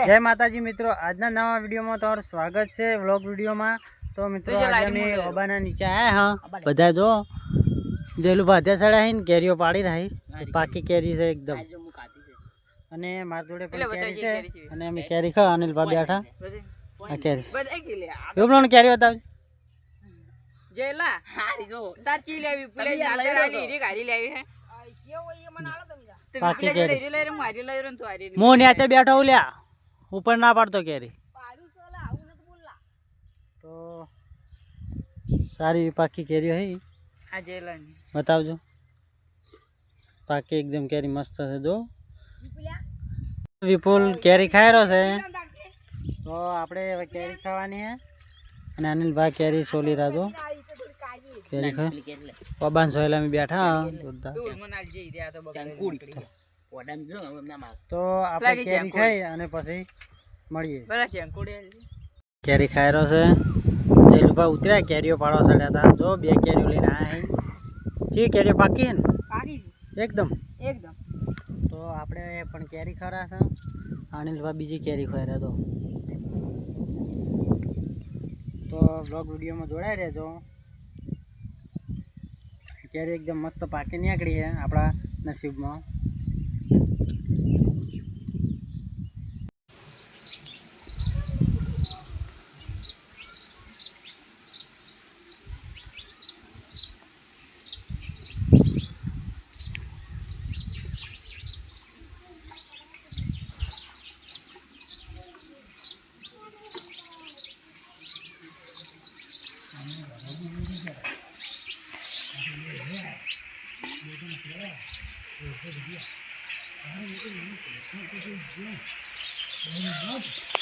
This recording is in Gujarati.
જય માતાજી મિત્રો આજના નવા વિડીયોમાં તમારું સ્વાગત છે વ્લોગ વિડીયોમાં. તો મિત્રો આજે અમે ઓબાના નીચે આયા હા. બધા જો જેલું ભાધ્યા સડા ને કેરીઓ પાડી રહી. પાકી કેરી છે એકદમ. અને મારા જોડે પણ કેરી છે. અને અમે કેરી ખા અનિલ ભાઈ બેઠા આ કેરી. બધા કે લે એવું કેરી બતાવ જેલા હારી જો. તાર ચી લેવી? પેલે જાતર આલી હીરી ગાડી લેવી હે. તમે પાકી કેરી. લઈ તું નીચે બેઠો હું પણ ઉપર ના પાડતો કેરી. તો સારી એવી પાકી કેરી હે આ બતાવજો. પાકી એકદમ કેરી મસ્ત છે જો. વિપુલ? કેરી ખાઈ રહ્યો છે. તો આપણે હવે કેરી ખાવાની છે અને અનિલભાઈ કેરી સોલી રાજો કેરી ખાય પબાન સોયલા બેઠા. જોરદાર. તું આપણે કેરી ખાઈ અને પછી મળીએ. કેરી ખાઈ રહ્યો છે. જેલુભા ઉતર્યા કેરીઓ પાડવા ચડ્યા હતા. જો બે કેરીઓ લઈને આવ્યા છે કેરીઓ પાકી છે ને? એકદમ. એકદમ. તો આપણે પણ કેરી ખરા છે. અનિલભાઈ બીજી કેરી ખોયા તો તો બ્લોગ વિડીયોમાં જોડાઈ રહેજો. કેરી એકદમ મસ્ત પાકી નીકળી છે આપણા નસીબમાં. 然后你这个，然后你这个，然后你这个，然后你这个，然后你这个。